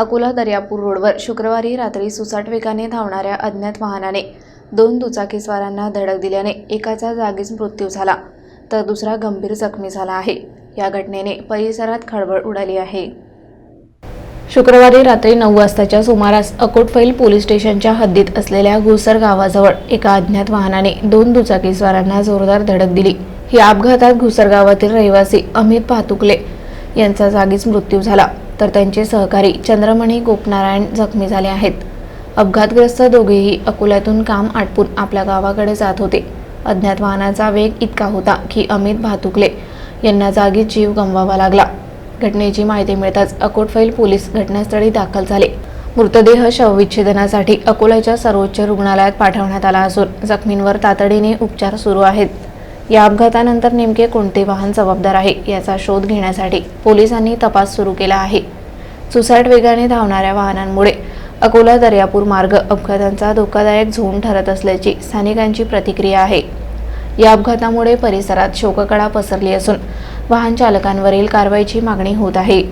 अकोला दर्यापूर रोडवर शुक्रवारी रात्री सुसाट वेगाने धावणाऱ्या अज्ञात वाहनाने दोन दुचाकीस्वारांना धडक दिल्याने एकाचा जागीच मृत्यू झाला तर दुसरा गंभीर जखमी झाला आहे. या घटनेने परिसरात खळबळ उडाली आहे. शुक्रवारी रात्री नऊ वाजताच्या सुमारास अकोटफैल पोलीस स्टेशनच्या हद्दीत असलेल्या घुसर गावाजवळ एका अज्ञात वाहनाने दोन दुचाकीस्वारांना जोरदार धडक दिली. या अपघातात घुसर गावातील रहिवासी अमित पातुकले यांचा जागीच मृत्यू झाला. तर त्यांचे सहकारी चंद्रमणी गोपनारायण जखमी झाले आहेत. अपघातग्रस्त दोघेही अकोल्यातून काम आटपून आपल्या गावाकडे जात होते. अज्ञात वाहनाचा वेग इतका होता की अमित भातुकले यांना जागीच जीव गमवावा लागला. घटनेची माहिती मिळताच अकोटफैल पोलीस घटनास्थळी दाखल झाले. मृतदेह शवविच्छेदनासाठी अकोल्याच्या सर्वोच्च रुग्णालयात पाठवण्यात आला असून जखमींवर तातडीने उपचार सुरू आहेत. या अपघातानंतर नेमके कोणते वाहन जबाबदार आहे याचा शोध घेण्यासाठी पोलिसांनी तपास सुरू केला आहे. सुसाट वेगाने धावणाऱ्या वाहनांमुळे अकोला दर्यापूर मार्ग अपघातांचा धोकादायक झोन ठरत असल्याची स्थानिकांची प्रतिक्रिया आहे. या अपघातामुळे परिसरात शोककळा पसरली असून वाहन चालकांवरील कारवाईची मागणी होत आहे.